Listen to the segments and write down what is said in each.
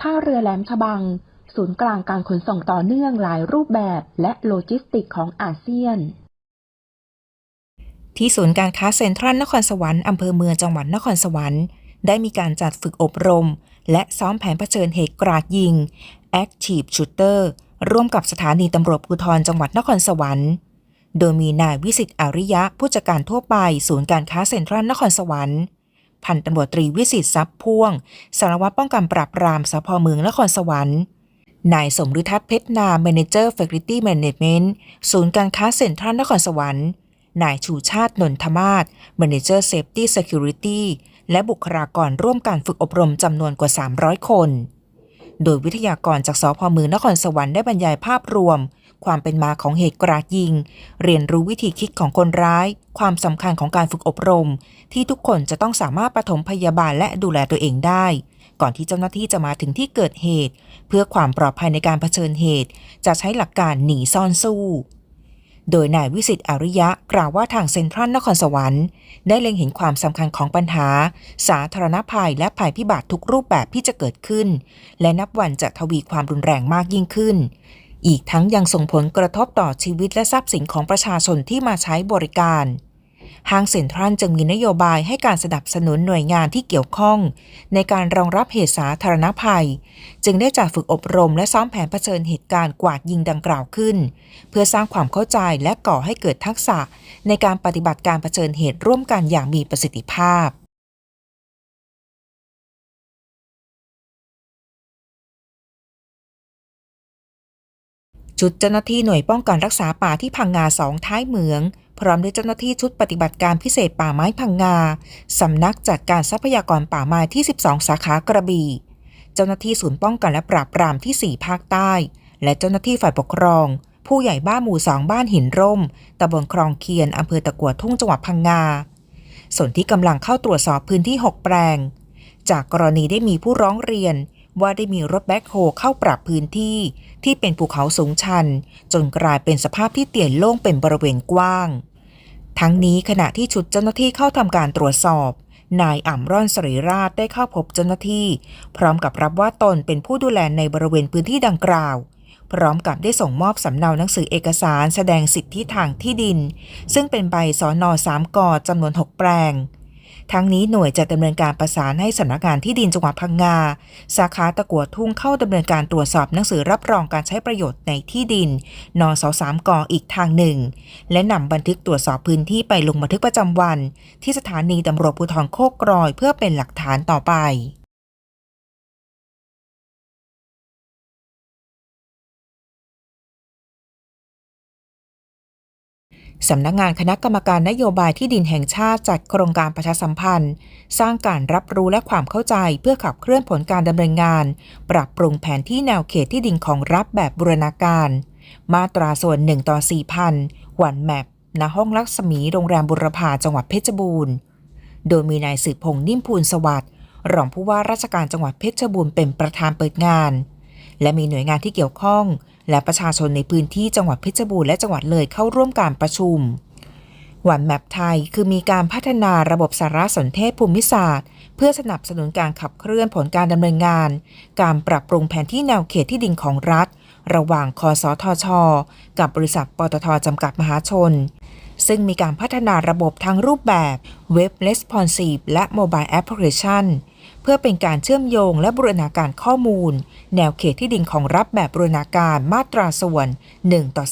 ท่าเรือแหลมฉบัง ศูนย์กลางการขนส่งต่อเนื่องหลายรูปแบบและโลจิสติกของอาเซียน ที่ศูนย์การค้าเซ็นทรัลนครสวรรค์อำเภอเมืองจังหวัดนครสวรรค์ ได้มีการจัดฝึกอบรม และซ้อมแผนเผชิญเหตุกราดยิง Active Shooter ร่วมกับสถานีตำรวจภูธรจังหวัดนครสวรรค์โดยมีนายวิสิตอาริยะผู้จัดการทั่วไป ศูนย์การค้าเซ็นทรัลนครสวรรค์ พันตำรวจตรีวิสิตทรัพย์พ่วง สารวัตรป้องกันปราบปรามสพเมืองนครสวรรค์นายสมฤทัศน์เพชรนา Manager Facility Management ศูนย์การค้าเซ็นทรัลนครสวรรค์นายชูชาตินนทมาศ Manager Safety Security และบุคลากรร่วมการฝึกอบรมจำนวนกว่า 300 คน โดยวิทยากรจากสพมือนครสวรรค์ได้บรรยายภาพรวม ความเป็นมาของเหตุกราดยิง เรียนรู้วิธีคิดของคนร้าย ความสำคัญของการฝึกอบรม ที่ทุกคนจะต้องสามารถปฐมพยาบาลและดูแลตัวเองได้ ก่อนที่เจ้าหน้าที่จะมาถึงที่เกิดเหตุ เพื่อความปลอดภัยในการเผชิญเหตุ จะใช้หลักการหนีซ่อนสู้โดยนายวิสิตอริยะกล่าวว่าทางเซ็นทรัลนครสวรรค์ ได้เล็งเห็นความสำคัญของปัญหา สาธารณภัยและภัยพิบัติทุกรูปแบบที่จะเกิดขึ้น และนับวันจะทวีความรุนแรงมากยิ่งขึ้น อีกทั้งยังส่งผลกระทบต่อชีวิตและทรัพย์สินของประชาชนที่มาใช้บริการ ห้างเซ็นทรัลจึงมีนโยบายให้การสนับสนุนหน่วยงานที่เกี่ยวข้อง ในการรองรับเหตุสาธารณภัย จึงได้จัดฝึกอบรมและซ้อมแผนเผชิญเหตุการณ์กวาดยิงดังกล่าวขึ้น เพื่อสร้างความเข้าใจและก่อให้เกิดทักษะ ในการปฏิบัติการเผชิญเหตุร่วมกันอย่างมีประสิทธิภาพ ชุดเจ้าหน้าที่หน่วยป้องกันรักษาป่าที่พังงาสองท้ายเหมือง พร้อมด้วยเจ้าหน้าที่ชุดปฏิบัติการพิเศษป่าไม้พังงา สำนักจัดการทรัพยากรป่าไม้ที่ 12 สาขากระบี่ เจ้าหน้าที่ศูนย์ป้องกันและปราบปรามที่ 4 ภาคใต้ และเจ้าหน้าที่ฝ่ายปกครอง ผู้ใหญ่บ้านหมู่สองบ้านหินร่มตำบลคลองเคียนอำเภอตะกัวทุ่งจังหวัดพังงา ส่วนที่กำลังเข้าตรวจสอบพื้นที่ 6 แปลง จากกรณีได้มีผู้ร้องเรียน ว่าได้มีรถแบ็คโฮเข้าปรับพื้นที่ที่เป็นภูเขาสูงชัน จนกลายเป็นสภาพที่เตี่ยนโล่งเป็นบริเวณกว้าง ทั้งนี้ขณะที่ชุดเจ้าหน้าที่เข้าทำการตรวจสอบ นายอ่ำร่อนสรีราชได้เข้าพบเจ้าหน้าที่ พร้อมกับรับว่าตนเป็นผู้ดูแลในบริเวณพื้นที่ดังกล่าว พร้อมกับได้ส่งมอบสำเนาหนังสือเอกสารแสดงสิทธิทางที่ดิน ซึ่งเป็นใบสอนอสามกอจำนวน6แปลง ทั้งนี้หน่วยจะดำเนินการประสานให้สำนักงานที่ดินจังหวัดพังงา สาขาตะกัวทุ่งเข้าดำเนินการตรวจสอบหนังสือรับรองการใช้ประโยชน์ในที่ดินนสสามกอีกทางหนึ่ง และนำบันทึกตรวจสอบพื้นที่ไปลงบันทึกประจำวัน ที่สถานีตำรวจภูธรโคกกรอย เพื่อเป็นหลักฐานต่อไป สำนักงานคณะกรรมการนโยบายที่ดินแห่งชาติจัดโครงการประชาสัมพันธ์ สร้างการรับรู้และความเข้าใจเพื่อขับเคลื่อนผลการดำเนินงาน ปรับปรุงแผนที่แนวเขตที่ดินของรัฐแบบบูรณาการ มาตราส่วน1ต่อ4,000วันแมปณห้องลักษมีโรงแรมบุรพาจังหวัดเพชรบูรณ์ โดยมีนายสืบพงษ์นิ่มพูนสวัสดิ์รองผู้ว่าราชการจังหวัดเพชรบูรณ์เป็นประธานเปิดงาน และมีหน่วยงานที่เกี่ยวข้อง และประชาชนในพื้นที่จังหวัดเพชรบูรณ์และจังหวัดเลยเข้าร่วมการประชุมวันแมปไทยคือมีการพัฒนาระบบสารสนเทศภูมิศาสตร์ เพื่อสนับสนุนการขับเคลื่อนผลการดำเนินงาน การปรับปรุงแผนที่แนวเขตที่ดินของรัฐ ระหว่างคอสทช กับบริษัทปตทจำกัดมหาชน ซึ่งมีการพัฒนาระบบทั้งรูปแบบ Web Responsive และ Mobile Application เพื่อเป็นการเชื่อมโยงและบูรณาการข้อมูล แนวเขตที่ดินของรัฐแบบบูรณาการมาตราส่วน 1 ต่อ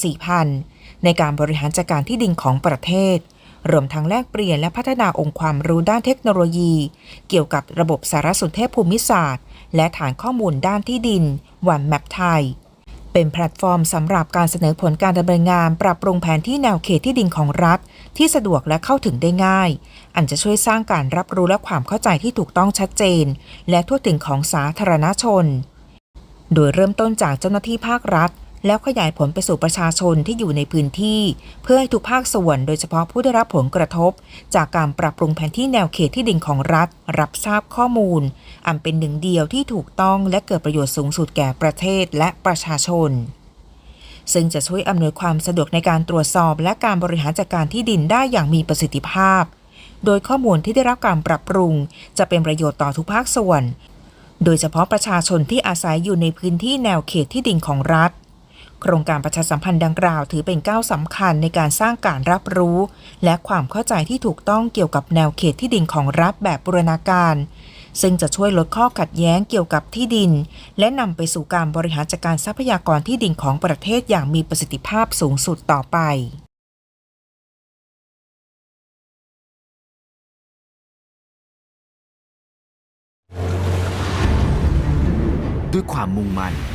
4,000 ในการบริหารจัดการที่ดินของประเทศ รวมทั้งแลกเปลี่ยนและพัฒนาองค์ความรู้ด้านเทคโนโลยี เกี่ยวกับระบบสารสนเทศภูมิศาสตร์ และฐานข้อมูลด้านที่ดินวันแมปไทย เป็นแพลตฟอร์มสำหรับการเสนอผลการดำเนินงาน ปรับปรุงแผนที่แนวเขตที่ดินของรัฐ ที่สะดวกและเข้าถึงได้ง่าย อันจะช่วยสร้างการรับรู้และความเข้าใจที่ถูกต้องชัดเจน และทั่วถึงของสาธารณชน โดยเริ่มต้นจากเจ้าหน้าที่ภาครัฐ แล้วขยายผลไปสู่ประชาชนที่อยู่ในพื้นที่ เพื่อให้ทุกภาคส่วนโดยเฉพาะผู้ได้รับผลกระทบ จากการปรับปรุงแผนที่แนวเขตที่ดินของรัฐ รับทราบข้อมูล อันเป็นหนึ่งเดียวที่ถูกต้องและเกิดประโยชน์สูงสุดแก่ประเทศและประชาชน ซึ่งจะช่วยอำนวยความสะดวกในการตรวจสอบและการบริหารจัดการที่ดินได้อย่างมีประสิทธิภาพ โดยข้อมูลที่ได้รับการปรับปรุง จะเป็นประโยชน์ต่อทุกภาคส่วน โดยเฉพาะประชาชนที่อาศัยอยู่ในพื้นที่แนวเขตที่ดินของรัฐ โครงการประชาสัมพันธ์ดังกล่าวถือเป็นก้าวสำคัญในการสร้างการรับรู้ และความเข้าใจที่ถูกต้องเกี่ยวกับแนวเขตที่ดินของรัฐแบบบูรณาการ ซึ่งจะช่วยลดข้อขัดแย้งเกี่ยวกับที่ดิน และนำไปสู่การบริหารจัดการทรัพยากรที่ดินของประเทศอย่างมีประสิทธิภาพสูงสุดต่อไปด้วยความมุ่งมั่น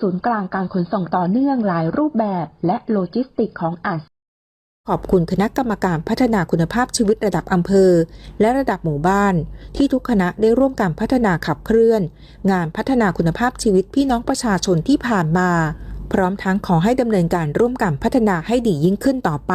ศูนย์กลางการขนส่งต่อเนื่องหลายรูปแบบและโลจิสติกของอาเซียนขอบคุณคณะกรรมการพัฒนาคุณภาพชีวิตระดับอำเภอ และระดับหมู่บ้าน ที่ทุกคณะได้ร่วมการพัฒนาขับเคลื่อน งานพัฒนาคุณภาพชีวิตพี่น้องประชาชนที่ผ่านมา พร้อมทั้งขอให้ดำเนินการร่วมกันพัฒนาให้ดียิ่งขึ้นต่อไป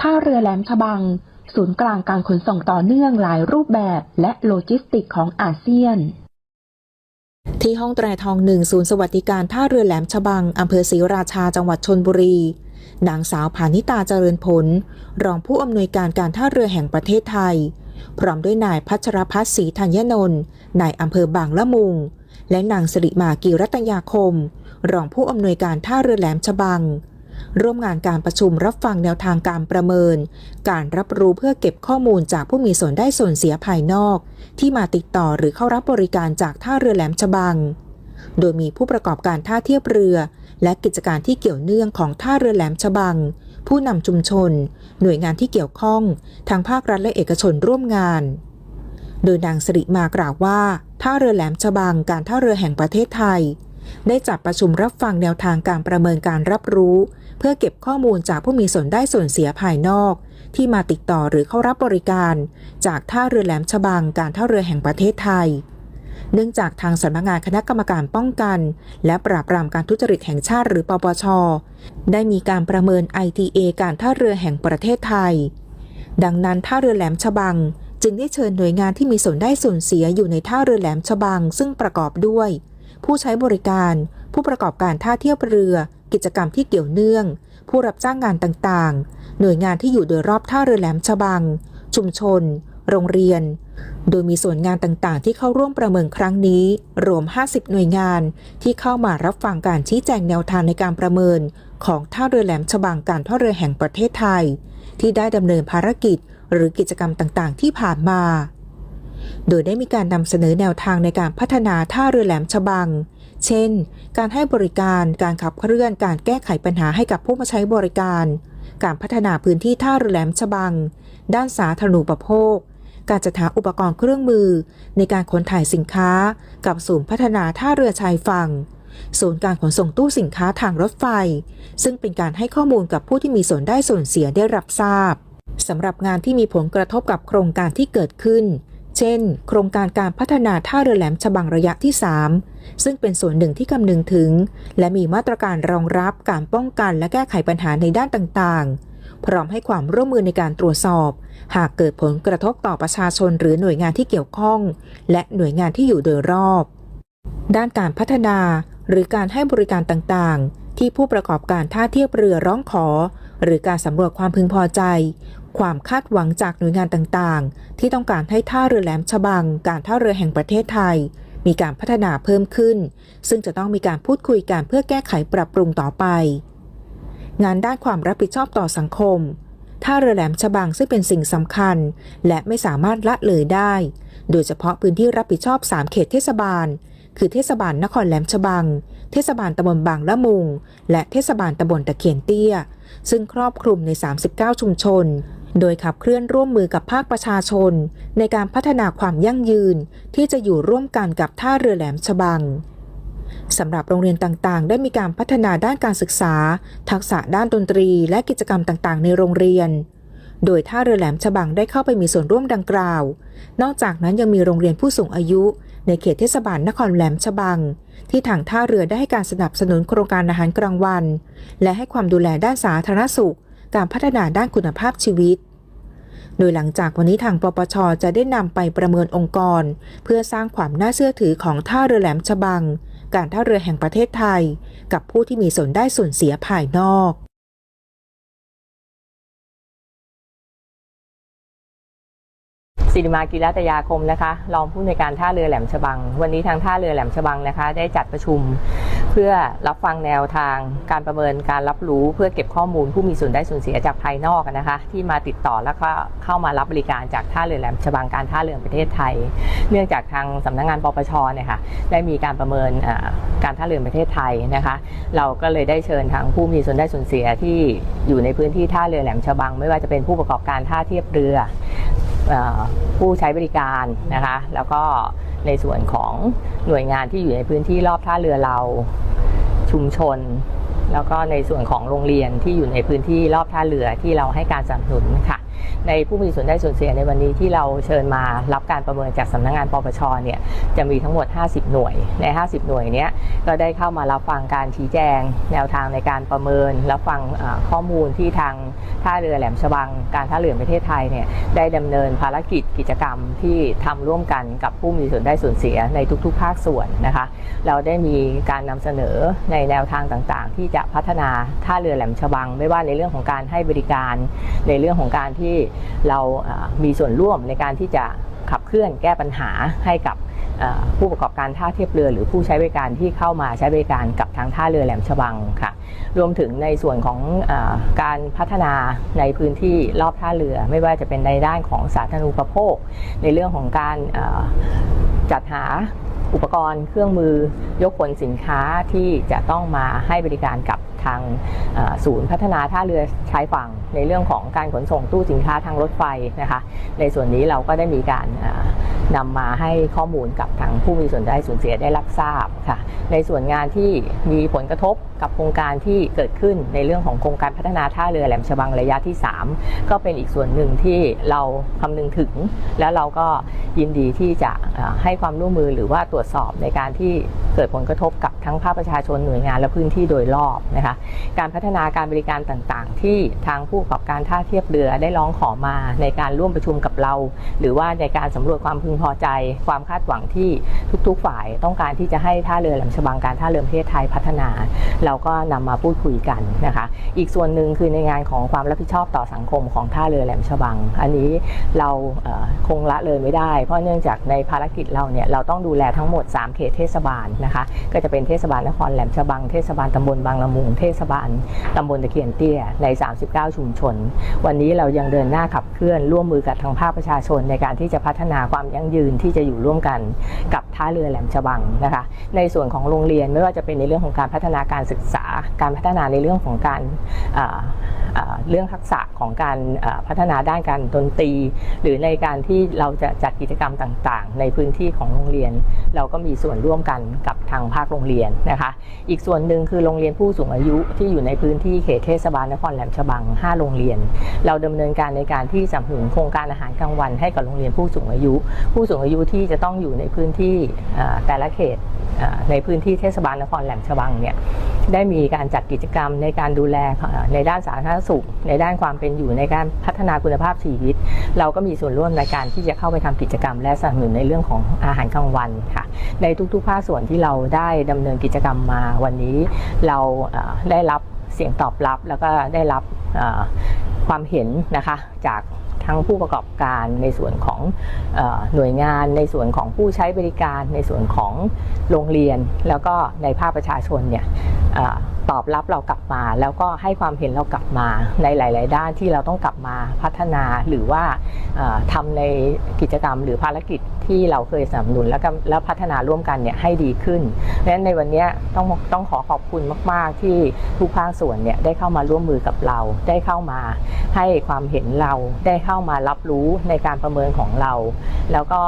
ท่าเรือแหลมฉบัง ศูนย์กลางการขนส่งต่อเนื่องหลายรูปแบบและโลจิสติกของอาเซียนที่ห้องแตรทองหนึ่งศูนย์สวัสดิการท่าเรือแหลมฉบัง อำเภอศรีราชาจังหวัดชนบุรี นางสาวผานิตาเจริญผล รองผู้อำนวยการการท่าเรือแห่งประเทศไทย พร้อมด้วยนายพัชรพัฒน์ศรีธัญนนท์นายอำเภอบางละมุง และนางสิริมากีรัตยาคม รองผู้อำนวยการท่าเรือแหลมฉบัง ร่วมงานการประชุมรับฟังแนวทางการประเมิน การรับรู้เพื่อเก็บข้อมูลจากผู้มีส่วนได้ส่วนเสียภายนอก ที่มาติดต่อหรือเข้ารับบริการจากท่าเรือแหลมฉบัง โดยมีผู้ประกอบการท่าเทียบเรือ และกิจการที่เกี่ยวเนื่องของท่าเรือแหลมฉบัง ผู้นำชุมชน หน่วยงานที่เกี่ยวข้องทางภาครัฐและเอกชนร่วมงาน โดยนางสิริมากล่าวว่า ท่าเรือแหลมฉบังการท่าเรือแห่งประเทศไทยได้จัดประชุมรับฟังแนวทางการประเมินการรับรู้ เพื่อเก็บข้อมูลจากผู้มีส่วนได้ส่วนเสียภายนอก ที่มาติดต่อหรือเข้ารับบริการ จากท่าเรือแหลมฉบังการท่าเรือแห่งประเทศไทย เนื่องจากทางสำนักงานคณะกรรมการป้องกัน และปราบปรามการทุจริตแห่งชาติหรือปปช ได้มีการประเมิน ITA การท่าเรือแห่งประเทศไทย ดังนั้นท่าเรือแหลมฉบังจึงได้เชิญหน่วยงานที่มีส่วนได้ส่วนเสียอยู่ในท่าเรือแหลมฉบังซึ่งประกอบด้วย ผู้ใช้บริการ ผู้ประกอบการท่าเทียบเรือ กิจกรรมที่เกี่ยวเนื่อง ผู้รับจ้างงานต่างๆ หน่วยงานที่อยู่โดยรอบท่าเรือแหลมฉบัง ชุมชน โรงเรียน โดยมีส่วนงานต่างๆ ที่เข้าร่วมประเมินครั้งนี้ รวม 50 หน่วยงานที่เข้ามารับฟังการชี้แจงแนวทางในการประเมิน ของท่าเรือแหลมฉบังการท่าเรือแห่งประเทศไทย ที่ได้ดำเนินภารกิจ หรือกิจกรรมต่างๆ ที่ผ่านมา โดยได้มีการนำเสนอแนวทางในการพัฒนาท่าเรือแหลมฉบัง เช่น การให้บริการ การขับเคลื่อน การแก้ไขปัญหาให้กับผู้มาใช้บริการ การพัฒนาพื้นที่ท่าเรือแหลมฉบัง ด้านสาธารณูปโภค การจัดหาอุปกรณ์เครื่องมือ ในการขนถ่ายสินค้า กับศูนย์พัฒนาท่าเรือชายฝั่ง ศูนย์การขนส่งตู้สินค้าทางรถไฟ ซึ่งเป็นการให้ข้อมูลกับผู้ที่มีส่วนได้ส่วนเสียได้รับทราบสำหรับงานที่มีผลกระทบกับโครงการที่เกิดขึ้น เช่น โครงการการพัฒนาท่าเรือแหลมฉบังระยะที่ 3 ซึ่งเป็นส่วนหนึ่งที่คำนึงถึง และมีมาตรการรองรับการป้องกันและแก้ไขปัญหาในด้านต่างๆ พร้อมให้ความร่วมมือในการตรวจสอบ หากเกิดผลกระทบต่อประชาชนหรือหน่วยงานที่เกี่ยวข้อง และหน่วยงานที่อยู่โดยรอบ ด้านการพัฒนา หรือการให้บริการต่างๆ ที่ผู้ประกอบการท่าเทียบเรือร้องขอ หรือการสำรวจความพึงพอใจ ความคาดหวังจากหน่วยงานต่างๆ ที่ต้องการให้ท่าเรือแหลมฉบัง การท่าเรือแห่งประเทศไทย มีการพัฒนาเพิ่มขึ้น ซึ่งจะต้องมีการพูดคุยกันเพื่อแก้ไขปรับปรุงต่อไป งานด้านความรับผิดชอบต่อสังคมท่าเรือแหลมฉบังซึ่งเป็นสิ่งสำคัญ และไม่สามารถละเลยได้ โดยเฉพาะพื้นที่รับผิดชอบ 3 เขตเทศบาล คือเทศบาลนครแหลมฉบัง เทศบาลตำบลบางละมุง และเทศบาลตำบลตะเคียนเตี้ย ซึ่งครอบคลุมใน 39 ชุมชน โดยขับเคลื่อนร่วมมือกับภาคประชาชน ในการพัฒนาความยั่งยืนที่จะอยู่ร่วมกันกับท่าเรือแหลมฉบังสำหรับโรงเรียนต่างๆ ได้มีการพัฒนาด้านการศึกษา ทักษะด้านดนตรีและกิจกรรมต่างๆ ในโรงเรียน โดยท่าเรือแหลมฉบังได้เข้าไปมีส่วนร่วมดังกล่าว นอกจากนั้นยังมีโรงเรียนผู้สูงอายุ ในเขตเทศบาลนครแหลมฉบัง ที่ทางท่าเรือได้ให้การสนับสนุนโครงการอาหารกลางวัน และให้ความดูแลด้านสาธารณสุข การพัฒนาด้านคุณภาพชีวิต โดยหลังจากวันนี้ทางปปชจะได้นำไปประเมินองค์กร เพื่อสร้างความน่าเชื่อถือของท่าเรือแหลมฉบัง การท่าเรือแห่งประเทศไทย กับผู้ที่มีส่วนได้ส่วนเสียภายนอกสิริมากีรัตยาคมนะคะรองผู้ในวยการท่าเรือแหลมฉบัง วันนี้ทางท่าเรือแหลมฉบังนะคะ ได้จัดประชุม พื่อรับฟังแนวทางการประเมินการรับรู้เพื่อเก็บข้อมูลผู้มีส่วนได้ส่วนเสียจากภายนอกนะคะ ที่มาติดต่อแล้วก็เข้ามารับบริการจากท่าเรือแหลมฉบังการท่าเรือประเทศไทย เนื่องจากทางสำนักงานปปชเนี่ยค่ะได้มีการประเมินการท่าเรือประเทศไทยนะคะ เราก็เลยได้เชิญทางผู้มีส่วนได้ส่วนเสียที่อยู่ในพื้นที่ท่าเรือแหลมฉบัง ไม่ว่าจะเป็นผู้ประกอบการท่าเทียบเรือผู้ใช้บริการนะคะ แล้วก็ในส่วนของหน่วยงานที่อยู่ในพื้นที่รอบท่าเรือเรา ชุมชน แล้วก็ในส่วนของโรงเรียนที่อยู่ในพื้นที่รอบท่าเรือที่เราให้การสนับสนุนค่ะ ในผู้มีส่วนได้ส่วนเสียในวันนี้ที่เราเชิญมารับการประเมินจากสำนักงานปปชเนี่ยจะมีทั้งหมด 50 หน่วยใน 50 หน่วยเนี้ยก็ได้เข้ามารับฟังการชี้แจง แนวทางในการประเมินรับฟังข้อมูลที่ทางท่าเรือแหลมฉบังการท่าเรือประเทศไทยเนี่ยได้ดำเนินภารกิจกิจกรรมที่ทำร่วมกันกับผู้มีส่วนได้ส่วนเสียในทุกๆ ภาคส่วนนะคะ เราได้มีการนำเสนอในแนวทางต่างๆ ที่จะพัฒนาท่าเรือแหลมฉบัง ไม่ว่าในเรื่องของการให้บริการในเรื่องของการที่เราเอ่อมีส่วนร่วมในการที่จะขับเคลื่อนแก้ปัญหาให้กับผู้ประกอบการท่าเทียบเรือ หรือผู้ใช้บริการที่เข้ามาใช้บริการกับทางท่าเรือแหลมฉบังค่ะ รวมถึงในส่วนของอการพัฒนาในพื้นที่รอบท่าเรือ ไม่ว่าจะเป็นในด้านของสาธารณูปโภค ในเรื่องของการจัดหาอุปกรณ์เครื่องมือยกขนสินค้าที่จะต้องมาให้บริการกับทางศูนย์พัฒนาท่าเรือชายฝั่งในเรื่องของการขนส่งตู้สินค้าทางรถไฟนะคะ ในส่วนนี้เราก็ได้มีการนำมาให้ข้อมูลกับทางผู้มีส่วนได้ส่วนเสียได้รับทราบค่ะ ในส่วนงานที่มีผลกระทบกับโครงการที่เกิดขึ้นในเรื่องของโครงการพัฒนาท่าเรือแหลมฉบังระยะที่ 3 ก็เป็นอีกส่วนหนึ่งที่เราคำนึงถึง แล้วเราก็ยินดีที่จะให้ความร่วมมือหรือว่าตรวจสอบในการที่เกิดผลกระทบกับทั้งภาคประชาชนหน่วยงานและพื้นที่โดยรอบนะคะ การพัฒนาการบริการต่างๆ ที่ทางผู้ประกอบการท่าเทียบเรือได้ร้องขอมาในการร่วมประชุมกับเรา หรือว่าในการสำรวจความพึงพอใจ ความคาดหวังที่ทุกๆ ฝ่ายต้องการที่จะให้ท่าเรือแหลมฉบังการท่าเรือประเทศไทยพัฒนา เราก็นำมาพูดคุยกันนะคะ อีกส่วนหนึ่งคือในงานของความรับผิดชอบต่อสังคมของท่าเรือแหลมฉบัง อันนี้เราเคงละเลยไม่ได้ เพราะเนื่องจากในภารกิจเราเนี่ยเราต้องดูแลทั้งหมด 3 เขตเทศบาลนะคะก็จะเป็นเทศบาลนครแหลมฉบัง เทศบาลตำบลบางละมุงเทศบาลตำบลตะเคียนเตี้ยใน 39 ชุมชน วันนี้เรายังเดินหน้าขับเคลื่อนร่วมมือกับทางภาคประชาชนในการที่จะพัฒนาความยั่งยืนที่จะอยู่ร่วมกันกับท่าเรือแหลมฉบังนะคะ ในส่วนของโรงเรียนไม่ว่าจะเป็นในเรื่องของการพัฒนาการศึกษา การพัฒนาในเรื่องของการเรื่องทักษะของการพัฒนาด้านการดนตรี หรือในการที่เราจะจัดกิจกรรมต่างๆ ในพื้นที่ของโรงเรียน เราก็มีส่วนร่วมกันกับทางภาคโรงเรียนนะคะ อีกส่วนหนึ่งคือโรงเรียนผู้สูงอายุที่อยู่ในพื้นที่เขตเทศบาลนครแหลมฉบัง5โรงเรียน เราดำเนินการในการที่สนับสนุนโครงการอาหารกลางวันให้กับโรงเรียนผู้สูงอายุ ผู้สูงอายุที่จะต้องอยู่ในพื้นที่แต่ละเขตในพื้นที่เทศบาลนครแหลมฉบังเนี่ยได้มีการจัดกิจกรรมในการดูแลในด้านสาธารณสุข ในด้านความเป็นอยู่ในการพัฒนาคุณภาพชีวิต เราก็มีส่วนร่วมในการที่จะเข้าไปทำกิจกรรม และสนับสนุนในเรื่องของอาหารกลางวันค่ะในทุกๆภาคส่วนที่เราได้ดำเนินกิจกรรมมาวันนี้ เราได้รับเสียงตอบรับแล้วก็ได้รับ ความเห็นนะคะจากทั้งผู้ประกอบการในส่วนของอหน่วยงาน ในส่วนของผู้ใช้บริการ ในส่วนของโรงเรียน แล้วก็ในภาคประชาชนเนี่ย ตอบรับเรากลับมา แล้วก็ให้ความเห็นเรากลับมาในหลาย ๆ ด้านที่เราต้องกลับมาพัฒนาหรือว่าเอ่อทำในกิจกรรมหรือภารกิจที่เราเคยสนับสนุนแล้วก็แล้วพัฒนาร่วมกันเนี่ยให้ดีขึ้นเพราะฉะนั้นในวันนี้ต้องต้องขอขอบคุณมาก ๆ ที่ทุกภาคส่วนเนี่ยได้เข้ามาร่วมมือกับเรา ได้เข้ามาให้ความเห็นเราได้เข้ามารับรู้ในการประเมินของเรา แล้วก็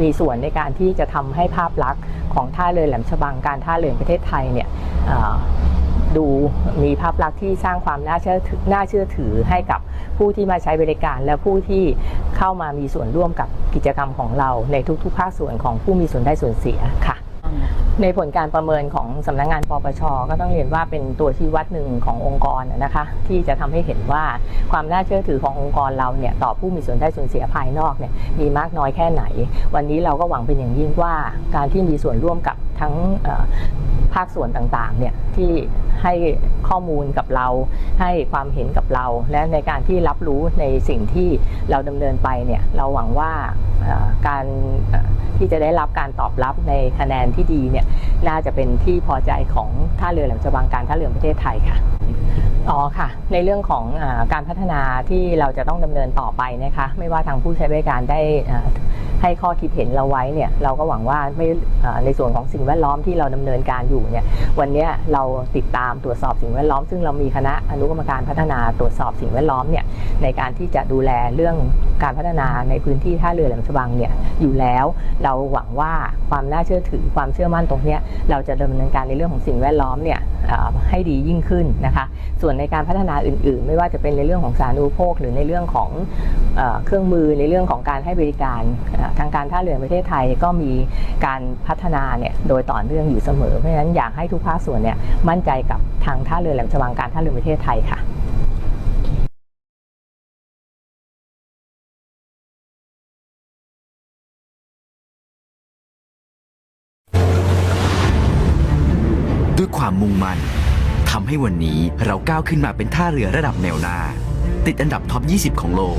มีส่วนในการที่จะทำให้ภาพลักษณ์ของท่าเรือแหลมฉบังการท่าเรือประเทศไทยเนี่ย ดูมีภาพลักษณ์ที่สร้างความน่าเชื่อถือน่าเชื่อถือให้กับผู้ที่มาใช้บริการ และผู้ที่เข้ามามีส่วนร่วมกับกิจกรรมของเรา ในทุกๆ ภาคส่วนของผู้มีส่วนได้ส่วนเสียค่ะในผลการประเมินของสำนักงานปปช ก็ต้องเรียนว่าเป็นตัวชี้วัดหนึ่งขององค์กรนะคะ ที่จะทำให้เห็นว่าความน่าเชื่อถือขององค์กรเราเนี่ยต่อผู้มีส่วนได้ส่วนเสียภายนอกเนี่ยมีมากน้อยแค่ไหน วันนี้เราก็หวังเป็นอย่างยิ่งว่าการที่มีส่วนร่วมกับทั้ง ภาคส่วนต่างๆเนี่ยที่ให้ข้อมูลกับเรา ให้ความเห็นกับเรา และในการที่รับรู้ในสิ่งที่เราดำเนินไปเนี่ยเราหวังว่าการที่จะได้รับการตอบรับในคะแนนที่ดีเนี่ยน่าจะเป็นที่พอใจของท่าเรือแหลมฉบังการท่าเรือประเทศไทยค่ะอ๋อค่ะ ในเรื่องของอการพัฒนาที่เราจะต้องดำเนินต่อไปนะคะ ไม่ว่าทางผู้ใช้บริการได้อ่า ให้ข้อคิดเห็นเราไว้เนี่ยเราก็หวังว่าไม่ในส่วนของสิ่งแวดล้อมที่เราดำเนินการอยู่เนี่ยวันนี้เราติดตามตรวจสอบสิ่งแวดล้อม ซึ่งเรามีคณะอนุกรรมการพัฒนาตรวจสอบสิ่งแวดล้อมเนี่ยในการที่จะดูแลเรื่องการพัฒนาในพื้นที่ท่าเรือแหลมฉบังเนี่ยอยู่แล้ว เราหวังว่าความน่าเชื่อถือความเชื่อมั่นตรงนี้เราจะดำเนินการในเรื่องของสิ่งแวดล้อมเนี่ยให้ดียิ่งขึ้นนะคะส่วนในการพัฒนาอื่น ๆ ไม่ว่าจะเป็นในเรื่องของสารูปโภค หรือในเรื่องของเอเครื่องมือในเรื่องของการให้บริการทางการท่าเรือประเทศไทยก็มีการพัฒนาเนี่ยโดยต่อเนื่องอยู่เสมอ เพราะฉะนั้นอยากให้ทุกภาคส่วนเนี่ยมั่นใจกับทางท่าเรือแหลมฉบังการท่าเรือประเทศไทยค่ะด้วยความมุ่งมั่นทำให้วันนี้เราก้าวขึ้นมาเป็นท่าเรือระดับแนวหน้า ติดอันดับท็อป 20 ของโลก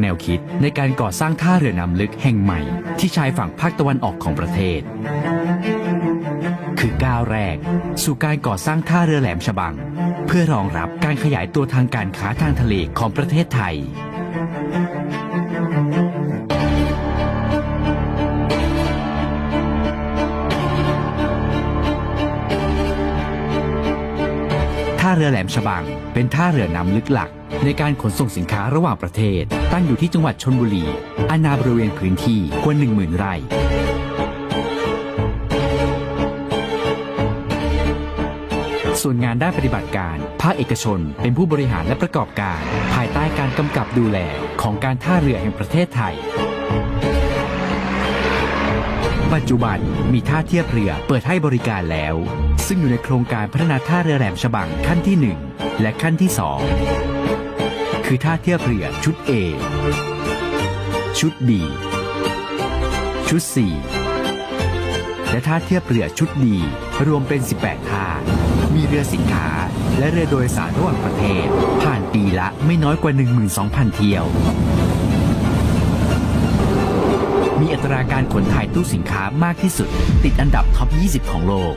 แนวคิดในการก่อสร้างท่าเรือน้ำลึกแห่งใหม่ ที่ชายฝั่งภาคตะวันออกของประเทศ คือก้าวแรก สู่การก่อสร้างท่าเรือแหลมฉบัง เพื่อรองรับการขยายตัวทางการค้าทางทะเลของประเทศไทย ท่าเรือแหลมฉบัง เป็นท่าเรือน้ำลึกหลัก ในการขนส่งสินค้าระหว่างประเทศ ตั้งอยู่ที่จังหวัดชนบุรี อาณาบริเวณพื้นที่กว่า10,000 ไร่ส่วนงานด้านปฏิบัติการ ภาคเอกชน เป็นผู้บริหารและประกอบการ ภายใต้การกำกับดูแลของการท่าเรือแห่งประเทศไทย ปัจจุบันมีท่าเทียบเรือเปิดให้บริการแล้ว ซึ่งอยู่ในโครงการพัฒนาท่าเรือแหลมฉบังขั้นที่ 1 และขั้นที่ 2 คือท่าเทียบเรือชุด A ชุด B ชุด C และท่าเทียบเรือชุด D รวมเป็น 18 ท่า มีเรือสินค้า และเรือโดยสารระหว่างประเทศ ผ่านปีละไม่น้อยกว่า 12,000 เที่ยวมีอัตราการขนถ่ายตู้สินค้ามากที่สุด ติดอันดับท็อป 20 ของโลก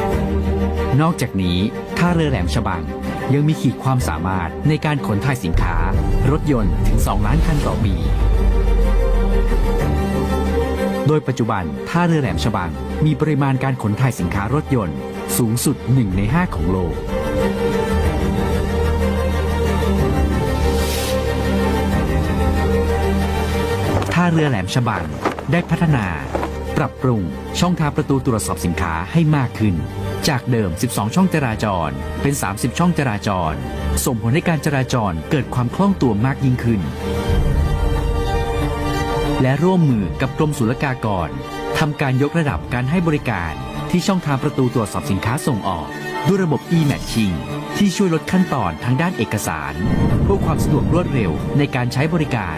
นอกจากนี้ท่าเรือแหลมฉบังยังมีขีดความสามารถในการขนถ่ายสินค้า รถยนต์ถึง 2 ล้านคันต่อปี โดยปัจจุบันท่าเรือแหลมฉบังมีปริมาณการขนถ่ายสินค้ารถยนต์สูงสุด 1 ใน 5 ของโลก ท่าเรือแหลมฉบังได้พัฒนา ปรับปรุง ช่องทางประตูตรวจสอบสินค้าให้มากขึ้น จากเดิม 12 ช่องจราจร เป็น 30 ช่องจราจร ส่งผลให้การจราจรเกิดความคล่องตัวมากยิ่งขึ้น และร่วมมือกับกรมศุลกากรทำการยกระดับการให้บริการที่ช่องทางประตูตรวจสอบสินค้าส่งออก ด้วยระบบ e-matching ที่ช่วยลดขั้นตอนทางด้านเอกสารเพื่อความสะดวกรวดเร็วในการใช้บริการ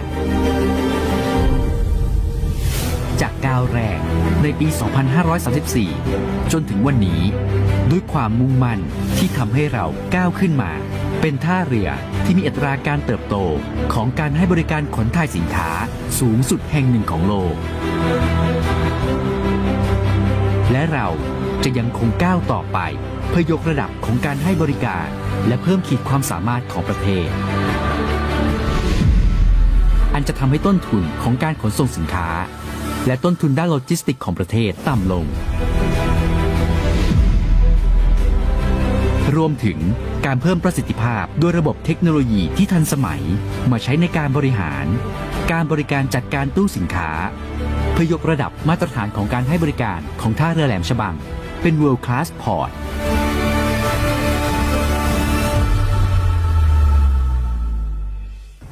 จากก้าวแรก ในปี 2534 จนถึงวันนี้ ด้วยความมุ่งมั่นที่ทำให้เราก้าวขึ้นมา เป็นท่าเรือที่มีอัตราการเติบโตของการให้บริการขนถ่ายสินค้าสูงสุดแห่งหนึ่งของโลก และเราจะยังคงก้าวต่อไป เพื่อยกระดับของการให้บริการ และเพิ่มขีดความสามารถของประเทศ อันจะทำให้ต้นทุนของการขนส่งสินค้า และต้นทุนด้านโลจิสติกของประเทศต่ำลง รวมถึงการเพิ่มประสิทธิภาพด้วยระบบเทคโนโลยีที่ทันสมัยมาใช้ในการบริหาร การบริการจัดการตู้สินค้า เพื่อยกระดับมาตรฐานของการให้บริการของท่าเรือแหลมฉบัง เป็น World Class Port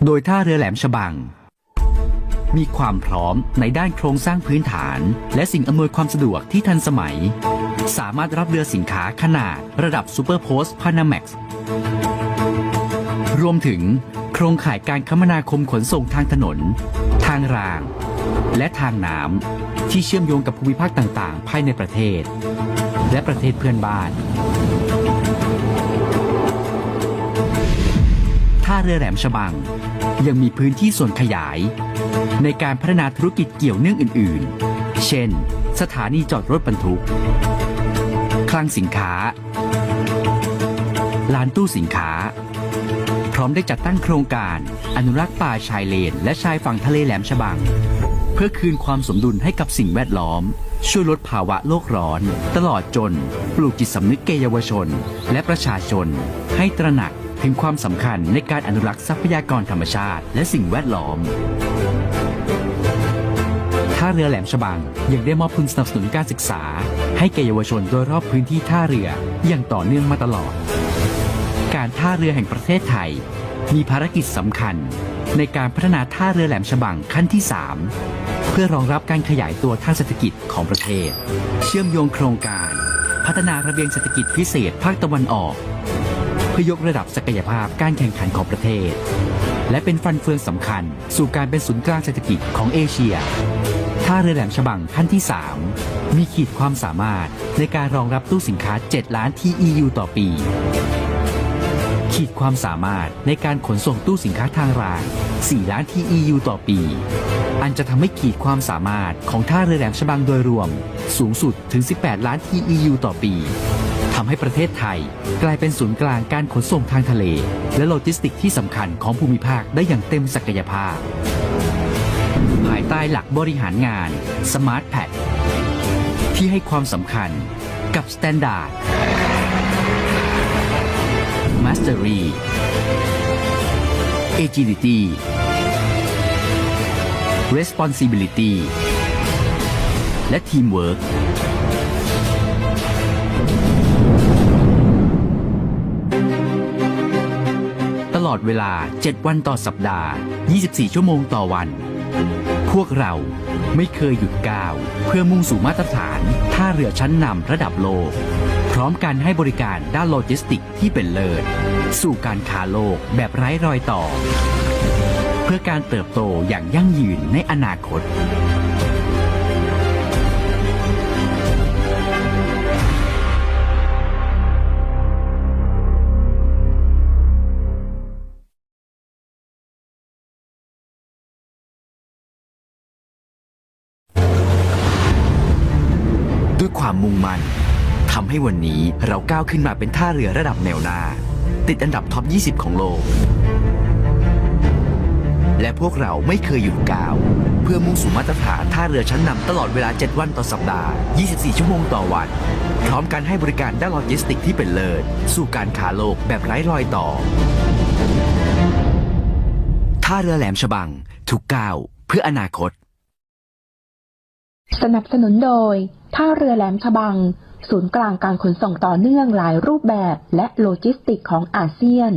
โดยท่าเรือแหลมฉบัง มีความพร้อมในด้านโครงสร้างพื้นฐาน และสิ่งอำนวยความสะดวกที่ทันสมัย สามารถรับเรือสินค้าขนาดระดับซูเปอร์โพสต์พานาแม็กซ์รวมถึงโครงข่ายการคมนาคมขนส่งทางถนน ทางราง และทางน้ำที่เชื่อมโยงกับภูมิภาคต่างๆ ภายในประเทศ และประเทศเพื่อนบ้าน ท่าเรือแหลมฉบัง ยังมีพื้นที่ส่วนขยาย ในการพัฒนาธุรกิจเกี่ยวเนื่องอื่น ๆ เช่น สถานีจอดรถบรรทุก คลังสินค้า ลานตู้สินค้า พร้อมได้จัดตั้งโครงการ อนุรักษ์ป่าชายเลน และชายฝั่งทะเลแหลมฉบัง เพื่อคืนความสมดุลให้กับสิ่งแวดล้อม ช่วยลดภาวะโลกร้อน ตลอดจน ปลูกจิตสำนึกแก่เยาวชน และประชาชน ให้ตระหนัก ถึงความสำคัญในการอนุรักษ์ทรัพยากรธรรมชาติ และสิ่งแวดล้อมท่าเรือแหลมฉบังยังได้มอบทุนสนับสนุนการศึกษา ให้แก่เยาวชนโดยรอบพื้นที่ท่าเรืออย่างต่อเนื่องมาตลอด การท่าเรือแห่งประเทศไทย มีภารกิจสำคัญ ในการพัฒนาท่าเรือแหลมฉบังขั้นที่ 3 เพื่อรองรับการขยายตัวทางเศรษฐกิจของประเทศ เชื่อมโยงโครงการ พัฒนาระเบียงเศรษฐกิจพิเศษภาคตะวันออก เพื่อยกระดับศักยภาพการแข่งขันของประเทศ และเป็นฟันเฟืองสำคัญ สู่การเป็นศูนย์กลางเศรษฐกิจของเอเชียท่าเรือแหลมฉบังขั้นที่ 3 มีขีดความสามารถในการรองรับตู้สินค้า 7 ล้าน TEU ต่อปี ขีดความสามารถในการขนส่งตู้สินค้าทางราง 4 ล้าน TEU ต่อปี อันจะทำให้ขีดความสามารถของท่าเรือแหลมฉบังโดยรวม สูงสุดถึง 18 ล้าน TEU ต่อปีำให้ประเทศไทย กลายเป็นศูนย์กลางการขนส่งทางทะเล และโลจิสติกที่สำคัญของภูมิภาคได้อย่างเต็มศักยภาพ ภายใต้หลักบริหารงาน Smart p a c ที่ให้ความสำคัญกับ Standard Mastery Agility Responsibility และ Teamwork อดเวลา 7 วันต่อสัปดาห์ 24 ชั่วโมงต่อวัน พวกเราไม่เคยหยุดก้าว เพื่อมุ่งสู่มาตรฐาน ท่าเรือชั้นนำระดับโลก พร้อมการให้บริการด้านโลจิสติกที่เป็นเลิศ สู่การค้าโลกแบบไร้รอยต่อ เพื่อการเติบโตอย่างยั่งยืนในอนาคต ให้วันนี้เราก้าวขึ้นมาเป็นท่าเรือระดับแนวหน้า ติดอันดับท็อป 20 ของโลก และพวกเราไม่เคยหยุดก้าว เพื่อมุ่งสู่มาตรฐานท่าเรือชั้นนำตลอดเวลา 7 วันต่อสัปดาห์ 24 ชั่วโมงต่อวัน พร้อมการให้บริการด้านโลจิสติกที่เป็นเลิศสู่การค้าโลกแบบไร้รอยต่อ ท่าเรือแหลมฉบัง ทุกก้าวเพื่ออนาคต สนับสนุนโดย ท่าเรือแหลมฉบัง ศูนย์กลางการขนส่งต่อเนื่องหลายรูปแบบและโลจิสติกของอาเซียน